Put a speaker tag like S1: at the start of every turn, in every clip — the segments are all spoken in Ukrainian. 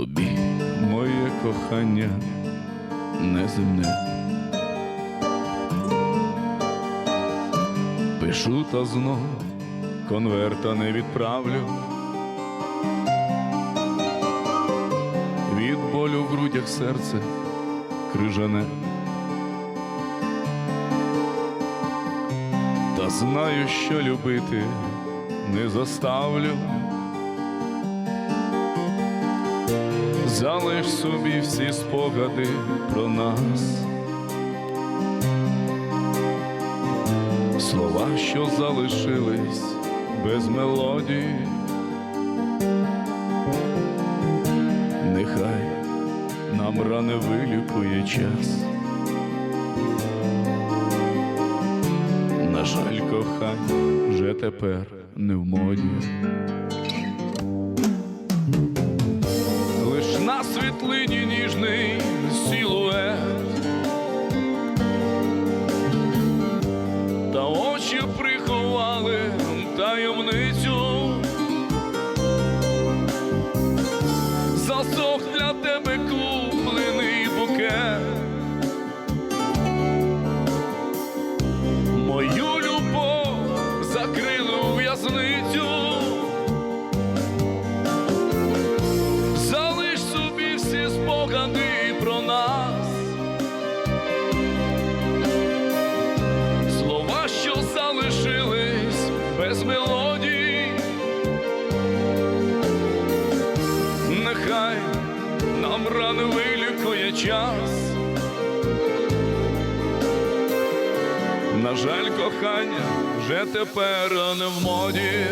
S1: тобі, моє кохання неземне. Пишу та знов конверта не відправлю. Від болю в грудях серце крижане. Та знаю, що любити не заставлю. Залиш собі всі спогади про нас. Слова, що залишились без мелодії, нехай нам ране вилікує час. На жаль, кохання вже тепер не в моді. Світлині ніжний силует та очі приховали таємницю. Засох для тебе куплений Нехай нам рани вилікує час. На жаль, кохання вже тепер не в моді.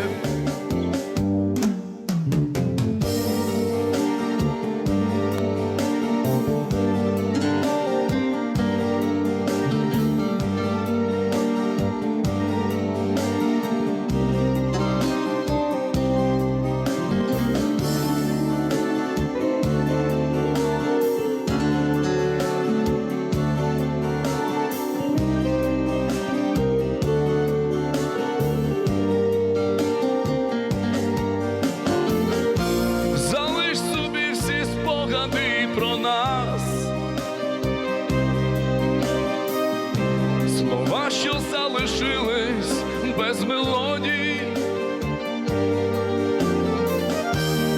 S1: Без мелодії.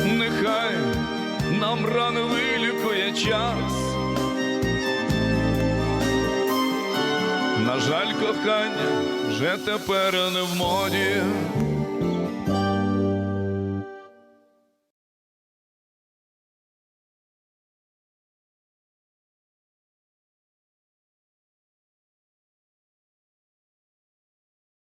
S1: Нехай нам рано вилікує час. На жаль, кохання вже тепер не в моді.